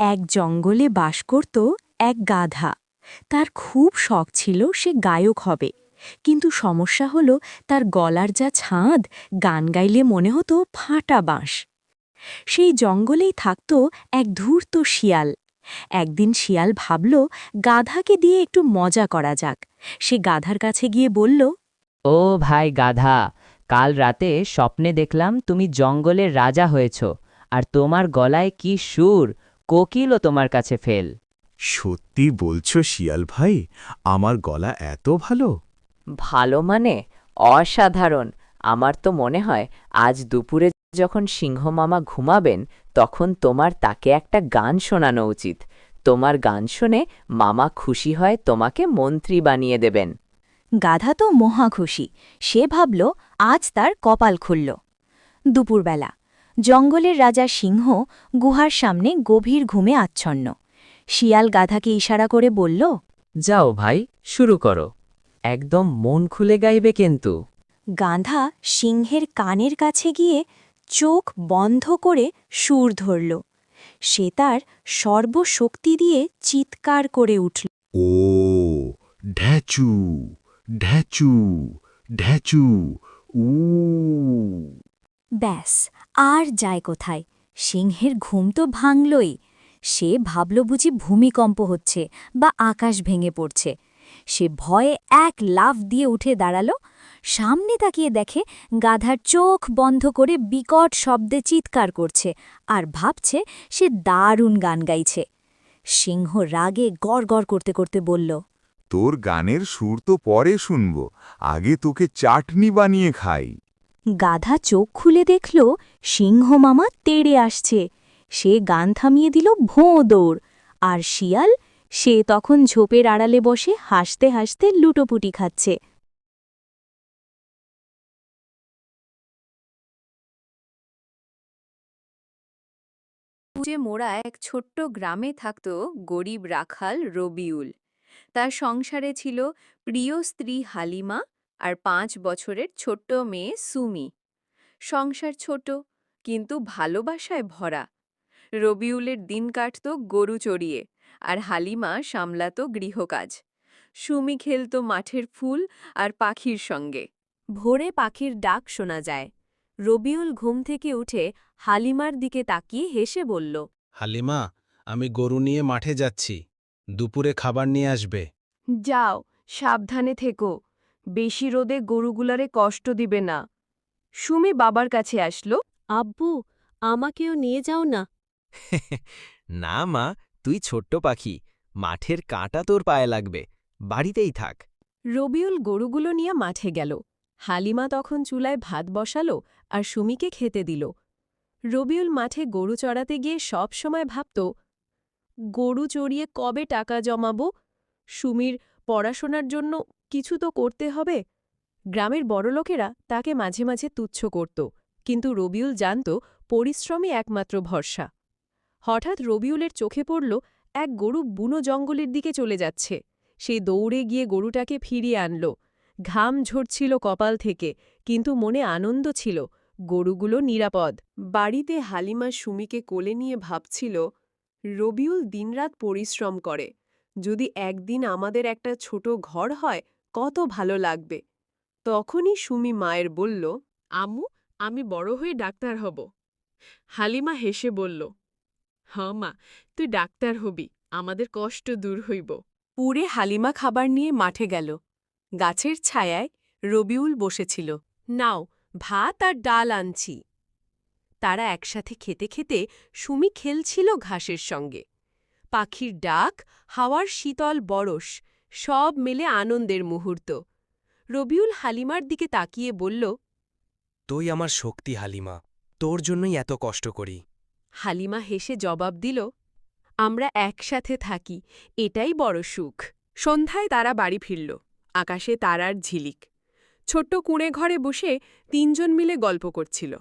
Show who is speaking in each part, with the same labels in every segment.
Speaker 1: এক জঙ্গলে বাস করত এক গাধা। তার খুব শখ ছিল সে গায়ক হবে। কিন্তু সমস্যা হলো তার গলার যা ছাঁদ, গান গাইলে মনে হতো ফাটা বাঁশ। সেই জঙ্গলেই থাকত এক ধূর্ত শিয়াল। একদিন শিয়াল ভাবল, গাধাকে দিয়ে একটু মজা করা যাক। সে গাধার কাছে গিয়ে বলল,
Speaker 2: ও ভাই গাধা, কাল রাতে স্বপ্নে দেখলাম তুমি জঙ্গলের রাজা হয়েছ, আর তোমার গলায় কি সুর কোকিলও তোমার কাছে ফেল।
Speaker 3: সত্যি বলছো শিয়াল ভাই আমার গলা এত ভালো?
Speaker 4: ভালো মানে অসাধারণ। আমার তো মনে হয় আজ দুপুরে যখন সিংহ মামা ঘুমাবেন তখন তোমার তাকে একটা গান শোনানো উচিত। তোমার গান শুনে মামা খুশি হয় তোমাকে মন্ত্রী বানিয়ে দেবেন।
Speaker 1: গাধা তো মহা খুশি। সে ভাবল আজ তার কপাল খুলল। দুপুরবেলা জঙ্গলের রাজা সিংহ গুহার সামনে গভীর ঘুমে আচ্ছন্ন। শিয়াল গাধাকে ইশারা করে বলল
Speaker 2: যাও ভাই শুরু করো। একদম মন খুলে গাইবে কিন্তু।
Speaker 1: গাধা সিংহের কানের কাছে গিয়ে চোখ বন্ধ করে সুর ধরল। সে তার সর্বশক্তি দিয়ে চিৎকার করে উঠল
Speaker 3: ও ঢ্যাচু ঢ্যাচু ঢ্যাচু উ
Speaker 1: ব্যাস, আর যায় কোথায়? সিংহের ঘুম তো ভাঙলই। সে ভাবল বুঝি ভূমিকম্প হচ্ছে বা আকাশ ভেঙে পড়ছে। সে ভয়ে এক লাফ দিয়ে উঠে দাঁড়াল। সামনে তাকিয়ে দেখে গাধার চোখ বন্ধ করে বিকট শব্দে চিৎকার করছে আর ভাবছে সে দারুণ গান গাইছে। সিংহ রাগে গড় করতে করতে বলল,
Speaker 5: তোর গানের সুর তো পরে শুনব। আগে তোকে চাটনি বানিয়ে খাই।
Speaker 1: গাধা চোখ খুলে দেখল, সিংহ মামা তেড়ে আসছে। সে গান থামিয়ে দিল ভোঁ দৌড়। আর শিয়াল, সে তখন ঝোপের আড়ালে বসে হাসতে হাসতে লুটোপুটি খাচ্ছে।
Speaker 6: মোড়া এক ছোট্ট গ্রামে থাকত, গরিব রাখাল রবিউল। তার সংসারে ছিল প্রিয় স্ত্রী হালিমা আর পাঁচ বছরের ছোট্ট মেয়ে সুমি। সংসার ছোট কিন্তু ভালোবাসায় ভরা। রবিউলের দিন কাটত গরু চড়িয়ে আর হালিমা সামলাত গৃহকাজ। সুমি খেলত মাঠের ফুল আর পাখির সঙ্গে। ভোরে পাখির ডাক শোনা যায়। রবিউল ঘুম থেকে উঠে হালিমার দিকে তাকিয়ে হেসে বলল
Speaker 7: হালিমা আমি গরু নিয়ে মাঠে যাচ্ছি। দুপুরে খাবার নিয়ে আসবে।
Speaker 6: যাও সাবধানে থেকো। বেশি রোদে গরুগুলারে কষ্ট দিবে না। সুমি বাবার কাছে আসলো
Speaker 8: আব্বু আমাকেও নিয়ে যাও না।
Speaker 9: না মা তুই ছোট্ট পাখি মাঠের কাঁটা তোর পায়ে লাগবে বাড়িতেই থাক।
Speaker 6: রবিউল গরুগুলো নিয়ে মাঠে গেল। হালিমা তখন চুলায় ভাত বসালো আর সুমিকে খেতে দিল। রবিউল মাঠে গরু চড়াতে গিয়ে সব সময় ভাবত গরু চড়িয়ে কবে টাকা জমাবো? সুমির পড়াশোনার জন্য কিছু তো করতে হবে। গ্রামের বড়লোকেরা তাকে মাঝে মাঝে তুচ্ছ করত, কিন্তু রবিউল জানত পরিশ্রমই একমাত্র ভরসা। হঠাৎ রবিউলের চোখে পড়ল এক গরু বুনো জঙ্গলের দিকে চলে যাচ্ছে। সে দৌড়ে গিয়ে গরুটাকে ফিরিয়ে আনল। ঘাম ঝরছিল কপাল থেকে, কিন্তু মনে আনন্দ ছিল। গরুগুলো নিরাপদ। বাড়িতে হালিমা সুমিকে কোলে নিয়ে ভাবছিল, রবিউল দিনরাত পরিশ্রম করে। যদি একদিন আমাদের একটা ছোট ঘর হয় কত ভালো লাগবে। তখনই সুমি মায়ের বলল, আম্মু, আমি বড় হয়ে ডাক্তার হব। হালিমা হেসে বলল হ মা, তুই ডাক্তার হবি, আমাদের কষ্ট দূর হইব। পুরে হালিমা খাবার নিয়ে মাঠে গেল। গাছের ছায়ায় রবিউল বসেছিল। নাও, ভাত আর ডাল আনছি। তারা একসাথে খেতে খেতে সুমি খেলছিল ঘাসের সঙ্গে। পাখির ডাক, হাওয়ার শীতল বরস সব মিলে আনন্দের মুহূর্ত। রবিউল হালিমার দিকে তাকিয়ে বলল
Speaker 9: তুই আমার শক্তি হালিমা। তোর জন্যই এত কষ্ট করি।
Speaker 6: হালিমা হেসে জবাব দিল আমরা একসাথে থাকি এটাই বড় সুখ। সন্ধ্যায় তারা বাড়ি ফিরল আকাশে তারার ঝিলিক। ছোট্ট কুঁড়ে ঘরে বসে তিনজন মিলে গল্প করছিল।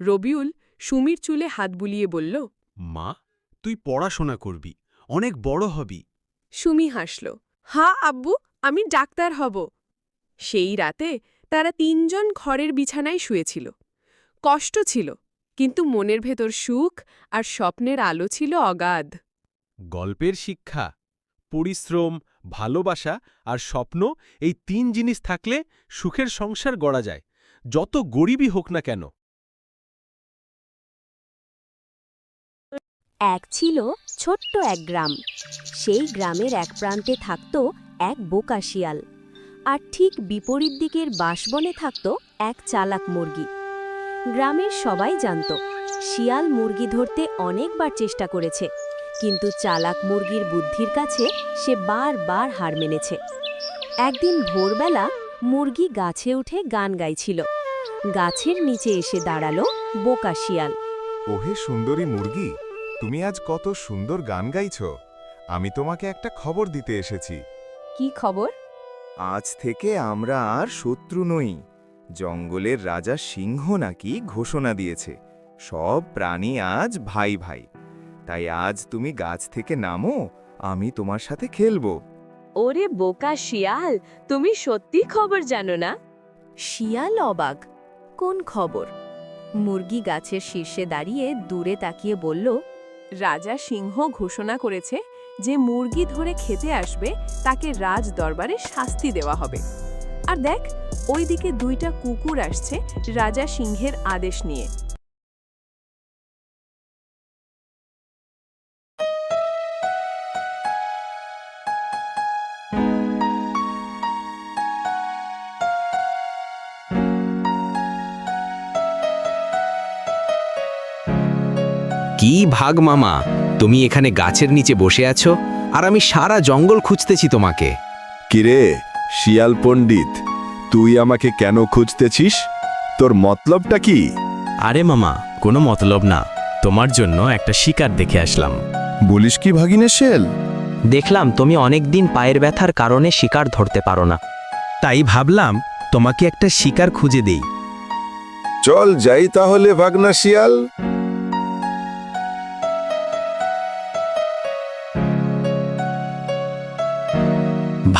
Speaker 6: রবিউল সুমির চুলে হাত বুলিয়ে বলল
Speaker 7: মা তুই পড়াশোনা করবি অনেক বড় হবি।
Speaker 6: সুমি হাসল হা, আব্বু, আমি ডাক্তার হব। সেই রাতে তারা তিনজন ঘরের বিছানায় শুয়েছিল। কষ্ট ছিল, কিন্তু মনের ভেতর সুখ আর স্বপ্নের আলো ছিল অগাধ।
Speaker 7: গল্পের শিক্ষা, পরিশ্রম, ভালোবাসা আর স্বপ্ন এই তিন জিনিস থাকলে সুখের সংসার গড়া যায়, যত গরিবই হোক না কেন।
Speaker 8: এক ছিল ছোট্ট এক গ্রাম। সেই গ্রামের এক প্রান্তে থাকত এক বোকা শিয়াল। আর ঠিক বিপরীত দিকের বাঁশবনে থাকত এক চালাক মুরগি। গ্রামের সবাই জানত, শিয়াল মুরগি ধরতে অনেকবার চেষ্টা করেছে, কিন্তু চালাক মুরগির বুদ্ধির কাছে সে বারবার হার মেনেছে। একদিন ভোরবেলা মুরগি গাছে উঠে গান গাইছিল। গাছের নিচে এসে দাঁড়াল বোকা শিয়াল।
Speaker 5: ওহে সুন্দরী মুরগি তুমি আজ কত সুন্দর গান গাইছ। আমি তোমাকে একটা খবর দিতে এসেছি।
Speaker 6: কি খবর?
Speaker 10: আজ থেকে আমরা আর শত্রু নই। জঙ্গলের রাজা সিংহ নাকি ঘোষণা দিয়েছে। সব প্রাণী আজ ভাই ভাই। তাই আজ তুমি গাছ থেকে নামো আমি তোমার সাথে খেলব।
Speaker 8: ওরে বোকা শিয়াল তুমি সত্যি খবর জানো না? শিয়াল অবাক। কোন খবর? মুরগি গাছের শীর্ষে দাঁড়িয়ে দূরে তাকিয়ে বলল
Speaker 6: রাজা সিংহ ঘোষণা করেছে যে মুরগি ধরে খেতে আসবে, তাকে রাজ দরবারে শাস্তি দেওয়া হবে। আর দেখ, ওইদিকে দুইটা কুকুর আসছে রাজা সিংহের আদেশ নিয়ে।
Speaker 9: কি ভাগ মামা তুমি এখানে গাছের নিচে বসে আছো আর আমি সারা জঙ্গল খুঁজতেছি তোমাকে।
Speaker 5: কিরে শিয়াল পণ্ডিত তুই আমাকে কেন খুঁজতেছিস? তোর মতলবটা কি?
Speaker 9: আরে মামা কোনো মতলব না। তোমার জন্য একটা শিকার দেখে আসলাম।
Speaker 5: বলিস কি ভাগিনে শেল
Speaker 9: দেখলাম তুমি অনেকদিন পায়ের ব্যথার কারণে শিকার ধরতে পারো না। তাই ভাবলাম তোমাকে একটা শিকার খুঁজে দেই।
Speaker 5: চল যাই তাহলে ভাগনা শিয়াল।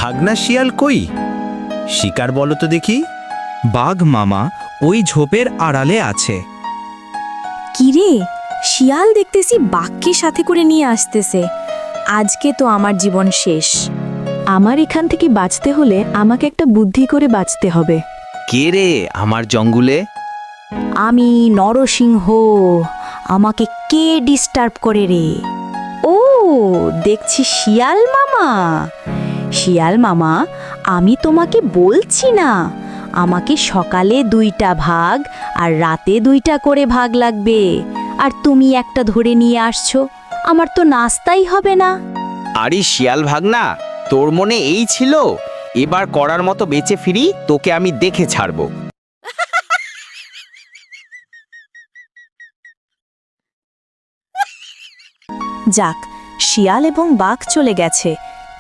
Speaker 9: ভাগনা শিয়াল কই? শিকার বলো তো দেখি।
Speaker 11: বাঘ মামা ওই ঝোপের আড়ালে আছে।
Speaker 1: কিরে শিয়াল দেখতেছি বাঘকে সাথে করে নিয়ে আসতেছে। আজকে তো আমার জীবন শেষ। আমার এখান থেকে বাঁচতে হলে আমাকে একটা বুদ্ধি করে বাঁচতে হবে।
Speaker 9: কে রে আমার জঙ্গলে?
Speaker 1: আমি নরসিংহ। আমাকে কে ডিস্টার্ব করে রে? ও দেখছি শিয়াল মামা। শিয়াল মামা আমি তোমাকে বলছি না। আমাকে সকালে দুইটা ভাগ আর রাতে দুইটা করে ভাগ লাগবে। আর তুমি একটা ধরে নিয়ে আসছো আমার তো নাস্তাই হবে না।
Speaker 9: আরে শিয়াল ভাগনা তোর মনে এই ছিল? এবার করার মতো বেঁচে ফিরি তোকে আমি দেখে ছাড়বো।
Speaker 1: যাক শিয়াল এবং বাঘ চলে গেছে।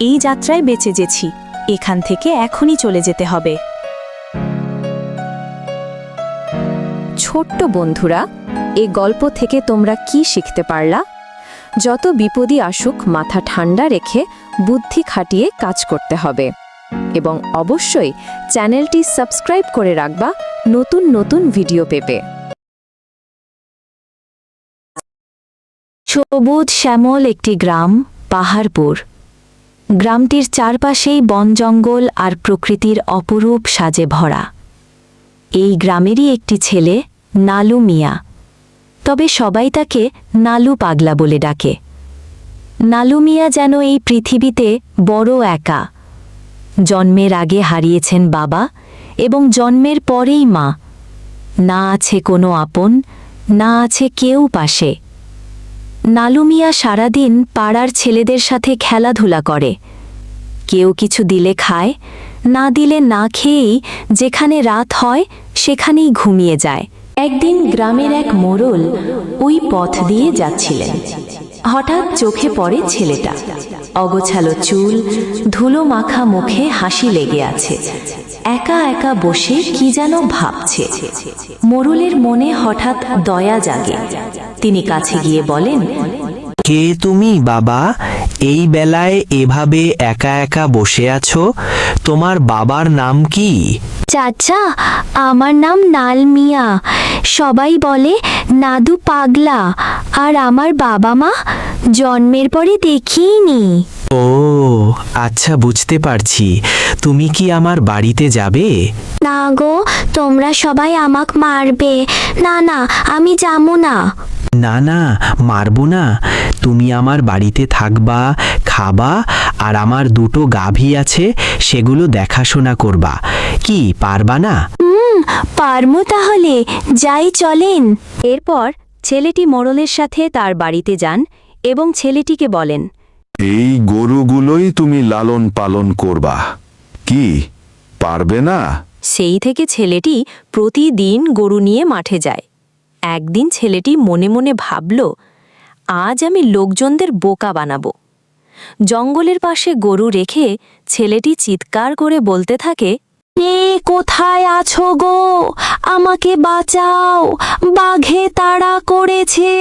Speaker 1: এই যাত্রায় বেঁচে গেছি। এখান থেকে এখনই চলে যেতে হবে। ছোট্ট বন্ধুরা, এ গল্প থেকে তোমরা কি শিখতে পারলা? যত বিপদই আসুক, মাথা ঠান্ডা রেখে বুদ্ধি খাটিয়ে কাজ করতে হবে। এবং অবশ্যই চ্যানেলটি সাবস্ক্রাইব করে রাখবা, নতুন নতুন ভিডিও পেতে। সবুজ শ্যামল একটি গ্রাম, পাহাড়পুর। গ্রামটির চারপাশেই বন জঙ্গল আর প্রকৃতির অপরূপ সাজে ভরা। এই গ্রামেরই একটি ছেলে, নালু মিয়া। তবে সবাই তাকে নালু পাগলা বলে ডাকে। নালু মিয়া যেন এই পৃথিবীতে বড় একা। জন্মের আগে হারিয়েছেন বাবা এবং জন্মের পরেই মা। না আছে কোনো আপন, না আছে কেউ পাশে। নালুমিয়া সারাদিন পাড়ার ছেলেদের সাথে খেলাধুলা করে। কেউ কিছু দিলে খায়, না দিলে না খেয়েই যেখানে রাত হয়, সেখানেই ঘুমিয়ে যায়। একদিন গ্রামের এক মোড়ল ওই পথ দিয়ে যাচ্ছিলেন। হঠাৎ চোখে পড়ে ছেলেটা। অগোছালো চুল, ধুলো মাখা মুখে হাসি লেগে আছে। একা একা বসে কি যেন ভাবছে। মোরলের মনে হঠাৎ দয়া জাগে। তিনি কাছে গিয়ে বলেন,
Speaker 11: কে তুমি বাবা? এই বেলায় এভাবে একা একা বসে আছো? তোমার বাবার নাম কি?
Speaker 8: চাচা আমার নাম নাল মিয়া সবাই বলে নাদু পাগলা। আর আমার বাবা মা জন্মের পরে দেখিনি।
Speaker 11: ও আচ্ছা বুঝতে পারছি। তুমি কি আমার বাড়িতে যাবে?
Speaker 8: না গো তোমরা সবাই আমাক মারবে। না না আমি যাব না।
Speaker 11: না না মারবো না। তুমি আমার বাড়িতে থাকবা খাবা আর আমার দুটো গাভী আছে সেগুলো দেখাশোনা করবা। কি পারবা না?
Speaker 8: হুম পারমু তাহলে। যাই চলেন।
Speaker 1: এরপর ছেলেটি মোড়লের সাথে তার বাড়িতে যান এবং ছেলেটিকে বলেন
Speaker 5: এই গরুগুলোই তুমি লালন পালন করবা। কি পারবে না?
Speaker 1: সেই থেকে ছেলেটি প্রতিদিন গরু নিয়ে মাঠে যায়। একদিন ছেলেটি মনে মনে ভাবল আজ আমি লোকজনদের বোকা বানাবো। জঙ্গলের পাশে গরু রেখে ছেলেটি চিৎকার করে বলতে থাকে
Speaker 8: কোথায় আছো গো? আমাকে বাঁচাও। বাঘে তাড়া করেছে।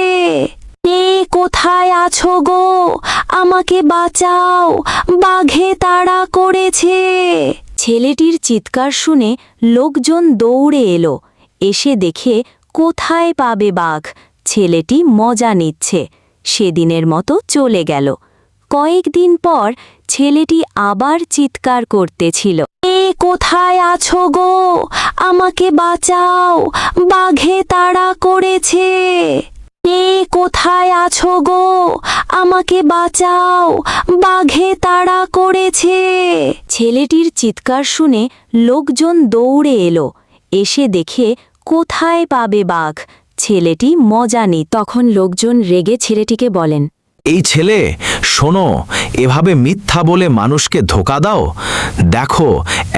Speaker 8: এ কোথায় আছো গো? আমাকে বাঁচাও। বাঘে তাড়া করেছে।
Speaker 1: ছেলেটির চিৎকার শুনে লোকজন দৌড়ে এলো। এসে দেখে কোথায় পাবে বাঘ? ছেলেটি মজা নিচ্ছে। সেদিনের মতো চলে গেল। কয়েকদিন পর ছেলেটি আবার চিৎকার করতেছিল।
Speaker 8: কোথায় আছো গো? আমাকে বাঁচাও। বাঘে তাড়া করেছে। এ কোথায় আছো গো? আমাকে বাঁচাও। বাঘে তাড়া করেছে।
Speaker 1: ছেলেটির চিৎকার শুনে লোকজন দৌড়ে এলো। এসে দেখে কোথায় পাবে বাঘ? ছেলেটি মজা নি তখন লোকজন রেগে ছেলেটিকে বলেন,
Speaker 9: এই ছেলে শোনো, এভাবে মিথ্যা বলে মানুষকে ধোকা দাও? দেখো,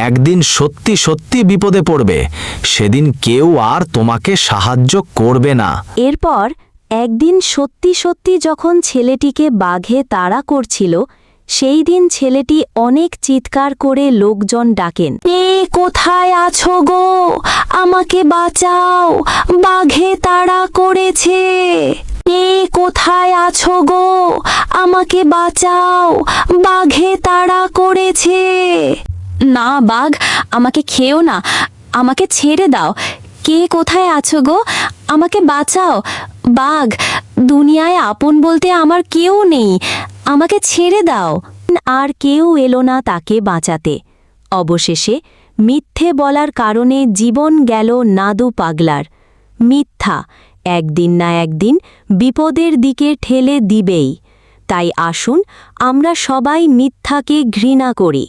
Speaker 9: একদিন সত্যি সত্যি বিপদে পড়বে, সেদিন কেউ আর তোমাকে সাহায্য করবে না।
Speaker 1: এরপর একদিন সত্যি সত্যি যখন ছেলেটিকে বাঘে তাড়া করছিল, সেই দিন ছেলেটি অনেক চিৎকার করে লোকজন ডাকেন,
Speaker 8: এ কোথায় আছো গো? আমাকে বাঁচাও! বাঘে তাড়া করেছে! এ কোথায় আছো গো? আমাকে বাঁচাও। বাঘে তাড়া করেছে।
Speaker 1: না বাঘ, আমাকে খেও না। আমাকে ছেড়ে দাও। কে কোথায় আছো গো? আমাকে বাঁচাও। বাঘ, দুনিয়ায় আপন বলতে আমার কেউ নেই। আমাকে ছেড়ে দাও। আর কেউ এলো না তাকে বাঁচাতে। অবশেষে মিথ্যে বলার কারণে জীবন গেল নাদু পাগলার। মিথ্যা একদিন না একদিন বিপদের দিকে ঠেলে দিবেই। তাই আসুন আমরা সবাই মিথ্যাকে ঘৃণা করি।